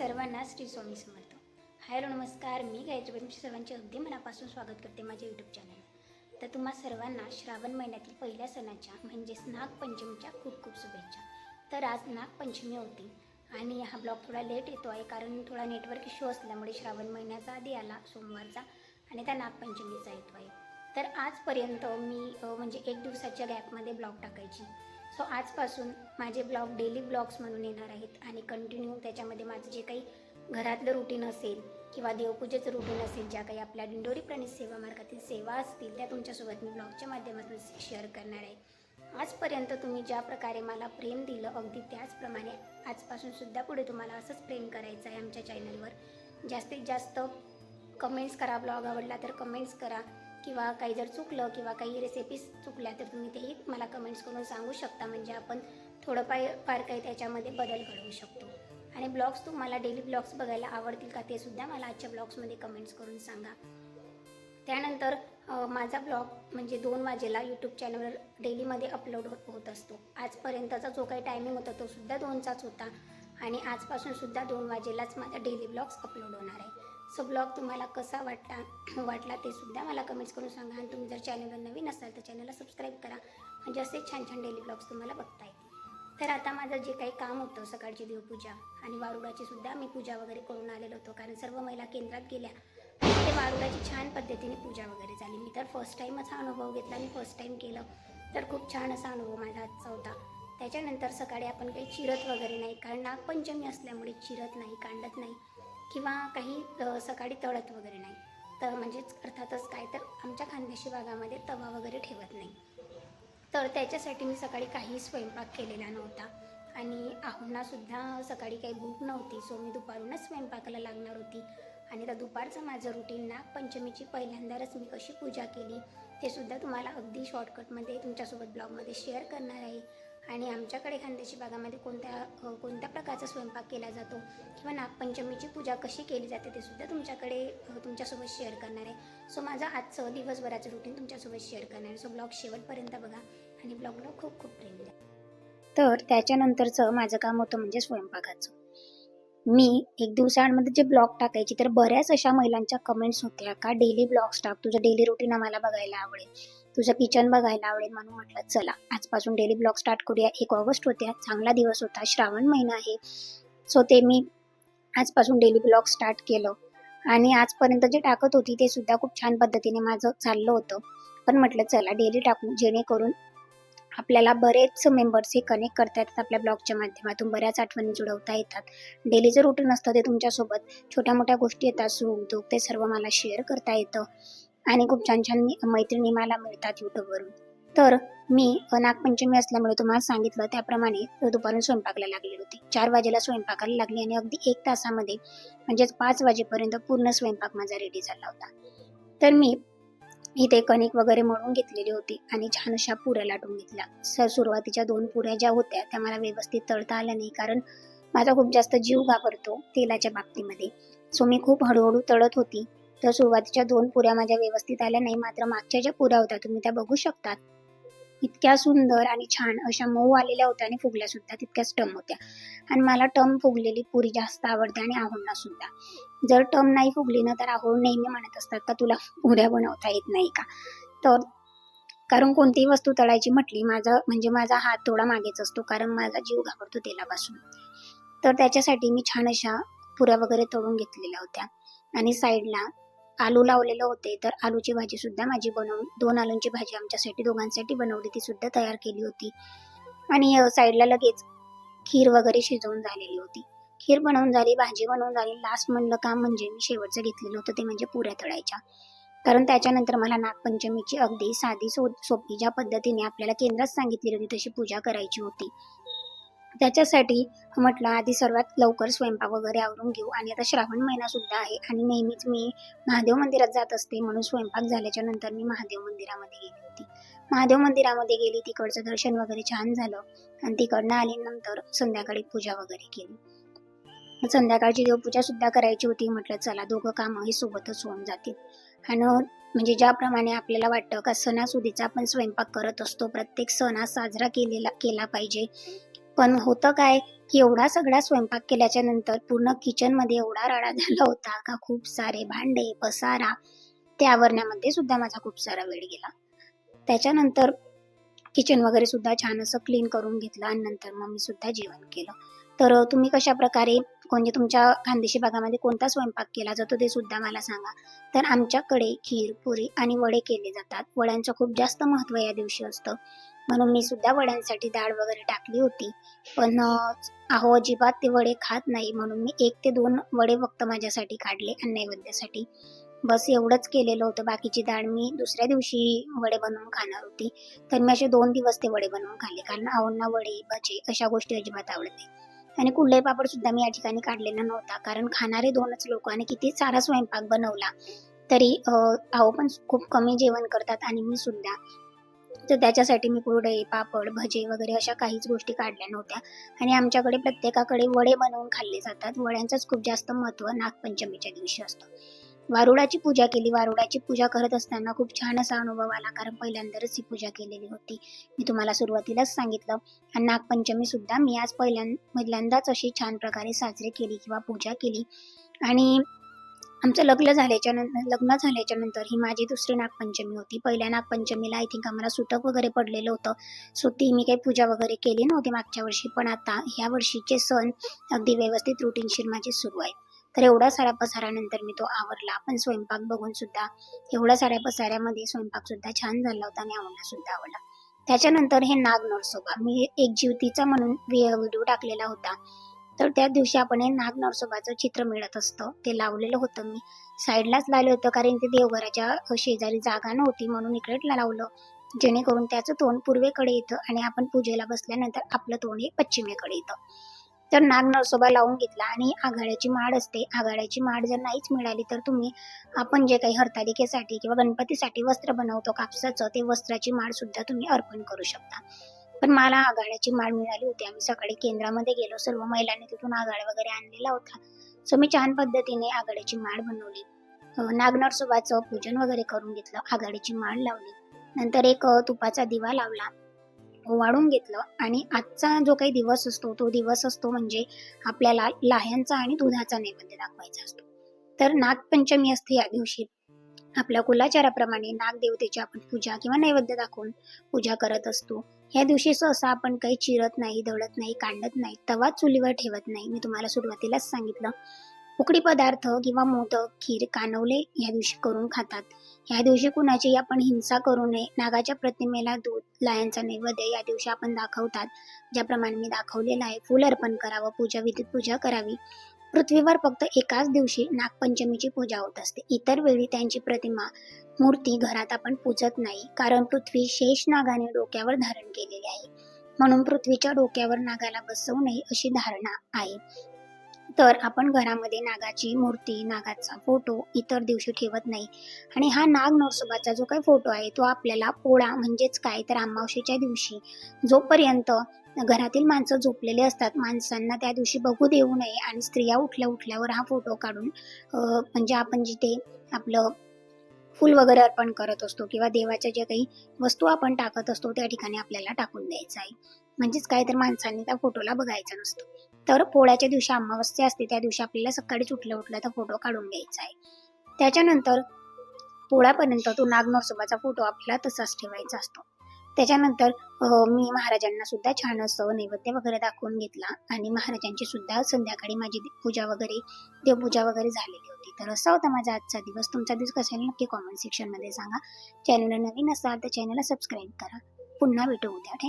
सर्वांना श्री स्वामी समर्थ. हॅलो नमस्कार. मी गायत्री तुमच्या सर्वांचे अगदी मनापासून स्वागत करते माझ्या यूट्यूब चॅनल तर तुम्हा सर्वांना श्रावण महिन्यातील पहिल्या सणाच्या म्हणजेच नागपंचमीच्या खूप खूप शुभेच्छा. तर आज नागपंचमी होती आणि हा ब्लॉग थोडा लेट येतो आहे कारण थोडा नेटवर्क इश्यू असल्यामुळे श्रावण महिन्याचा आधी आला सोमवारचा आणि त्या नागपंचमीचा येतो आहे तर आजपर्यंत मी म्हणजे एक दिवसाच्या गॅपमध्ये ब्लॉग टाकायची. सो आजपासून माझे ब्लॉग डेली ब्लॉग्स म्हणून येणार आहेत आणि कंटिन्यू त्याच्यामध्ये माझं जे काही घरातलं रुटीन असेल किंवा देवपूजेचं रुटीन असेल ज्या काही आपल्या दिंडोरी प्राणी सेवा मार्गातील सेवा असतील त्या तुमच्यासोबत मी ब्लॉगच्या माध्यमातून शेअर करणार आहे. आजपर्यंत तुम्ही ज्या प्रकारे मला प्रेम दिलं अगदी त्याचप्रमाणे आजपासून सुद्धा पुढे तुम्हाला असंच प्रेम करायचं आहे आमच्या चॅनलवर जास्तीत जास्त कमेंट्स करा ब्लॉग आवडला तर कमेंट्स करा. किंवा काही जर चुकलं किंवा काही रेसिपीज चुकल्या तर तुम्ही तेही मला कमेंट्स करून सांगू शकता. म्हणजे आपण थोडं पाय फार काही त्याच्यामध्ये बदल घडवू शकतो. आणि ब्लॉग्स तुम्हाला डेली ब्लॉग्स बघायला आवडतील का ते सुद्धा मला आजच्या ब्लॉग्समध्ये कमेंट्स करून सांगा. त्यानंतर माझा ब्लॉग म्हणजे दोन वाजेला यूट्यूब चॅनलवर डेलीमध्ये अपलोड होत असतो. आजपर्यंतचा जो काही टायमिंग होता तो सुद्धा दोनचाच होता. आणि आजपासून सुद्धा दोन वाजेलाच माझा डेली ब्लॉग्स अपलोड होणार आहे. सो ब्लॉग तुम्हाला कसा वाटला? वाटला ते सुद्धा मला कमेंट्स करून सांगा. आणि तुम्ही जर चॅनलवर नवीन असाल तर चॅनलला सबस्क्राईब करा. म्हणजे असे छान छान डेली ब्लॉग्स तुम्हाला बघता येतील. तर आता माझं जे काही काम होतं सकाळची देवपूजा आणि वारुडाची सुद्धा मी पूजा वगैरे करून आलेलो होतो. कारण सर्व महिला केंद्रात गेल्या. ते वारुडाची छान पद्धतीने पूजा वगैरे झाली. मी तर फर्स्ट टाईमच हा अनुभव घेतला आणि फर्स्ट टाईम केलं. तर खूप छान असा अनुभव माझा आजचा होता. त्याच्यानंतर सकाळी आपण काही चिरत वगैरे नाही. कारण नागपंचमी असल्यामुळे चिरत नाही कांडत नाही. किंवा काही सकाळी तळत वगैरे नाही. तर म्हणजेच अर्थातच काय तर आमच्या खानदेशी भागामध्ये तवा वगैरे ठेवत नाही. तर त्याच्यासाठी मी सकाळी काही स्वयंपाक केलेला नव्हता. आणि आहुंनासुद्धा सकाळी काही भूक नव्हती सो मी दुपारूनच स्वयंपाकाला लागणार होती. आणि त्या दुपारचं माझं रुटीन नागपंचमीची पहिल्यांदाच मी कशी पूजा केली ते सुद्धा तुम्हाला अगदी शॉर्टकटमध्ये तुमच्यासोबत ब्लॉगमध्ये शेअर करणार आहे. आणि आमच्याकडे खानदेशी भागामध्ये कोणत्या कोणत्या प्रकारचा स्वयंपाक केला जातो किंवा नागपंचमीची पूजा कशी केली जाते ते सुद्धा तुमच्याकडे तुमच्यासोबत शेअर करणार आहे. सो माझं आजचं दिवसभराचं रुटीन तुमच्यासोबत शेअर करणार आहे. सो ब्लॉग शेवटपर्यंत बघा आणि ब्लॉगला खूप खूप प्रेम द्या. तर त्याच्यानंतरचं माझं काम होतं म्हणजे स्वयंपाकाचं. मी एक दिवसांमध्ये जे ब्लॉग टाकायची तर बऱ्याच अशा महिलांच्या कमेंट्स होत्या का डेली ब्लॉग्स टाक तुझं डेली रुटीन आम्हाला बघायला आवडेल. तुझं किचन बघायला आवडेल म्हणून म्हटलं चला आजपासून डेली ब्लॉग स्टार्ट करूया. एक ऑगस्ट होत्या चांगला दिवस होता श्रावण महिना आहे. सो ते मी आजपासून डेली ब्लॉग स्टार्ट केलं. आणि आजपर्यंत जे टाकत होती ते सुद्धा खूप छान पद्धतीने माझं चाललं होतं. पण म्हटलं चला डेली टाकू जेणेकरून आपल्याला बरेच मेंबर्स हे कनेक्ट करता येतात आपल्या ब्लॉगच्या माध्यमातून बऱ्याच आठवणी जुळवता येतात. डेलीचं रुटीन असतं ते तुमच्यासोबत छोट्या मोठ्या गोष्टी येतात सुख दुःख ते सर्व मला शेअर करता येतं. आणि खूप छान छान मी- मैत्रिणी मला मिळतात यूट्यूबवरून तर मी नागपंचमी असल्यामुळे तुम्हाला सांगितलं त्याप्रमाणे दुपारून स्वयंपाकला लागलेली होती. चार वाजेला स्वयंपाकाला लागली आणि अगदी एक तासामध्ये म्हणजेच पाच वाजेपर्यंत पूर्ण स्वयंपाक माझा रेडी झाला होता. तर मी इथे कणिक वगैरे मळून घेतलेली होती आणि छान अशा पुऱ्या लाटून घेतल्या. सर सुरुवातीच्या दोन पुऱ्या ज्या होत्या त्या मला व्यवस्थित तळता आल्या नाही कारण माझा खूप जास्त जीव घाबरतो तेलाच्या बाबतीमध्ये. सो मी खूप हळूहळू तळत होती. तर सुरुवातीच्या दोन पुऱ्या माझ्या व्यवस्थित आल्या. नाही मात्र मागच्या ज्या पुऱ्या होत्या तुम्ही त्या बघू शकतात. इतक्या सुंदर आणि छान अशा मऊ आलेल्या होत्या आणि फुगल्या सुद्धा तितक्याच टम होत्या. आणि मला टम फुगलेली पुरी जास्त आवडते आणि आहोंना सुद्धा. जर टम नाही फुगली ना तर आहोण नेहमी म्हणत असतात का तुला पुऱ्या बनवता येत नाही का? तर कारण कोणतीही वस्तू तळायची म्हटली माझा म्हणजे माझा हात थोडा मागेच असतो कारण माझा जीव घाबरतो तेलापासून. तर त्याच्यासाठी मी छान अशा पुऱ्या वगैरे तळून घेतलेल्या होत्या. आणि साईडला आलू लावलेले होते. तर आलूची भाजी सुद्धा माझी बनवून दोन आलूंची भाजी आमच्यासाठी दोघांसाठी बनवली. ती सुद्धा तयार केली होती. आणि साईडला लगेच खीर वगैरे शिजवून झालेली होती. खीर बनवून झाली भाजी बनवून झाली. लास्ट म्हणलं काम म्हणजे मी शेवटचं घेतलेलं होतं ते म्हणजे पुऱ्या तळायच्या. कारण त्याच्यानंतर मला नागपंचमीची अगदी साधी सो सोपी ज्या पद्धतीने आपल्याला केंद्रात सांगितलेली होती तशी पूजा करायची होती. त्याच्यासाठी म्हटलं आधी सर्वात लवकर स्वयंपाक वगैरे आवरून घेऊ. आणि आता श्रावण महिना सुद्धा आहे आणि नेहमीच मी महादेव मंदिरात जात असते. म्हणून स्वयंपाक झाल्याच्यानंतर मी महादेव मंदिरामध्ये गेली होती. महादेव मंदिरामध्ये गेली तिकडचं दर्शन वगैरे छान झालं. आणि तिकडनं आल्यानंतर संध्याकाळी पूजा वगैरे केली. संध्याकाळची देवपूजा सुद्धा करायची होती म्हटलं चला दोघं कामं हे सोबतच होऊन जातील. आणि म्हणजे ज्याप्रमाणे आपल्याला वाटतं का सणासुदीचा आपण स्वयंपाक करत असतो प्रत्येक सण हा साजरा केलेला केला पाहिजे. पण होतं काय की एवढा सगळा स्वयंपाक केल्याच्यानंतर पूर्ण किचनमध्ये एवढा राडा झाला होता का खूप सारे भांडे पसारा. ते आवरण्यामध्ये सुद्धा माझा खूप सारा वेळ गेला. त्याच्यानंतर किचन वगैरे सुद्धा छान असं क्लीन करून घेतलं आणि नंतर मग मी सुद्धा जेवण केलं. तर तुम्ही कशा प्रकारे म्हणजे तुमच्या खानदेशी भागामध्ये कोणता स्वयंपाक केला जातो ते सुद्धा मला सांगा. तर आमच्याकडे खीर पुरी आणि वडे केले जातात. वड्यांचं खूप जास्त महत्त्व या दिवशी असतं. म्हणून मी सुद्धा वड्यांसाठी डाळ वगैरे टाकली होती. पण अहो अजिबात ते वडे खात नाही म्हणून मी एक ते दोन वडे फक्त माझ्यासाठी काढले आणि नैवेद्यासाठी. बस एवढंच केलेलं होतं. बाकीची डाळ मी दुसऱ्या दिवशी वडे बनवून खाणार होती. तर मी असे दोन दिवस ते वडे बनवून खाल्ले. कारण आवडना वडे भजे अशा गोष्टी अजिबात आवडत नाही. आणि कुठलाही पापड सुद्धा मी या ठिकाणी काढलेला नव्हता. कारण खाणारे दोनच लोक आणि किती सारा स्वयंपाक बनवला. तरी अहो पण खूप कमी जेवण करतात आणि मी सुद्धा. तर त्याच्यासाठी मी कुरडई पापड भजे वगैरे अशा काहीच गोष्टी काढल्या नव्हत्या. आणि आमच्याकडे प्रत्येकाकडे वडे बनवून खाल्ले जातात. वड्यांचंच खूप जास्त महत्त्व नागपंचमीच्या दिवशी असतं. वारुळाची पूजा केली. वारुळाची पूजा करत असताना खूप छान असा अनुभव आला. कारण पहिल्यांदाच ही पूजा केलेली होती. मी तुम्हाला सुरुवातीलाच सांगितलं. आणि नागपंचमी सुद्धा मी आज पहिल्यां पहिल्यांदाच अशी छान प्रकारे साजरी केली किंवा पूजा केली. आणि आमचं लग्न झाल्याच्यानंतर लग्न झाल्याच्यानंतर ही माझी दुसरी नागपंचमी होती. पहिल्या नागपंचमीला आय थिंक आम्हाला सुतक वगैरे पडलेलं होतं. सो ती मी काही पूजा वगैरे केली नव्हती मागच्या वर्षी पण आता ह्या वर्षीचे सण अगदी व्यवस्थित रुटीनशीर माझे सुरू आहे. तर एवढा साऱ्या पसाऱ्यानंतर मी तो आवरला. पण स्वयंपाक बघून सुद्धा एवढ्या साऱ्या पसाऱ्यामध्ये स्वयंपाक सुद्धा छान झाला होता आणि आवडला सुद्धा आवडला त्याच्यानंतर हे नाग नरसोबा मी एक जीवतीचा म्हणून व्हिडिओ टाकलेला होता. तर त्या दिवशी आपण हे नाग नरसोबाचं चित्र मिळत असतं. ते लावलेलं होतं मी. साईडलाच लावलं होतं कारण ते देवघराच्या शेजारी जागा नव्हती म्हणून इकडे लावलं. जेणेकरून त्याचं तोंड पूर्वेकडे येतं आणि आपण पूजेला बसल्यानंतर आपलं तोंड हे पश्चिमेकडे येतं. तर नाग नरसोबा लावून घेतला आणि आघाड्याची माड असते. आघाड्याची माड जर नाहीच मिळाली तर तुम्ही आपण जे काही हरतालिकेसाठी किंवा गणपतीसाठी वस्त्र बनवतो कापसाचं ते वस्त्राची माड सुद्धा तुम्ही अर्पण करू शकता. पण मला आघाड्याची माळ मिळाली होती. आम्ही सकाळी केंद्रामध्ये गेलो. सर्व महिलांनी तिथून आघाड वगैरे आणलेला होता. सो मी छान पद्धतीने आघाड्याची माळ बनवली. नागनर नागनरसोबाचं पूजन वगैरे करून घेतलं. आघाडीची माळ लावली. नंतर एक तुपाचा दिवा लावला. ओवाळून घेतलं. आणि आजचा जो काही दिवस असतो तो दिवस असतो म्हणजे आपल्याला लाह्यांचा आणि दुधाचा नैवेद्य दाखवायचा असतो. तर नागपंचमी असते या दिवशी. आपल्या कुलाचाराप्रमाणे नागदेवतेची आपण पूजा किंवा नैवेद्य दाखवून पूजा करत असतो. या दिवशी सहसा आपण काही चिरत नाही दळत नाही कांडत नाही तवा चुलीवर ठेवत नाही. मी तुम्हाला सुरुवातीलाच सांगितलं. उकडी पदार्थ किंवा मोदक खीर कानवले या दिवशी करून खातात. या दिवशी कुणाची आपण हिंसा करू नये. नागाच्या प्रतिमेला दूध लायांचा नैवेद्य या दिवशी आपण दाखवतात. ज्याप्रमाणे मी दाखवलेलं आहे फुल अर्पण करावं पूजा विधित पूजा करावी. पृथ्वीवर फक्त एकाच दिवशी नागपंचमीची पूजा होत असते. इतर वेळी त्यांची प्रतिमा मूर्ती घरात आपण पूजत नाही कारण पृथ्वी शेष नागाने डोक्यावर धारण केलेली आहे. म्हणून पृथ्वीच्या डोक्यावर नागाला बसवू नये अशी धारणा आहे. तर आपण घरामध्ये नागाची मूर्ती नागाचा फोटो इतर दिवशी ठेवत नाही. आणि हा नाग नरसोबाचा जो काही फोटो आहे तो आपल्याला पोळा म्हणजेच काय? तर अमावशेच्या दिवशी जोपर्यंत घरातील माणसं झोपलेले असतात. माणसांना त्या दिवशी बघू देऊ नये आणि स्त्रिया उठल्या उठल्यावर हा फोटो काढून म्हणजे आपण जिथे आपलं फुल वगैरे अर्पण करत असतो किंवा देवाच्या ज्या काही वस्तू आपण टाकत असतो त्या ठिकाणी आपल्याला टाकून द्यायचं आहे. म्हणजेच काय तर माणसांनी त्या फोटोला बघायचा नसतो. तर पोळ्याच्या दिवशी अमावस्या असते त्या दिवशी आपल्याला सकाळीच उठल्या उठल्या तर फोटो काढून घ्यायचा आहे. त्याच्यानंतर पोळ्यापर्यंत तो नाग नरसोबाचा फोटो आपल्याला तसाच ठेवायचा असतो. त्याच्यानंतर मी महाराजांना सुद्धा छान असं नैवेद्य वगैरे दाखवून घेतला आणि महाराजांची सुद्धा संध्याकाळी माझी पूजा वगैरे देवपूजा वगैरे झालेली होती. तर असा होता माझा आजचा दिवस. तुमचा दिवस कसा आहे? नक्की कॉमेंट सेक्शनमध्ये सांगा. चॅनलला नवीन असाल तर चॅनलला सबस्क्राईब करा. पुन्हा भेटू उद्या. थँक्यू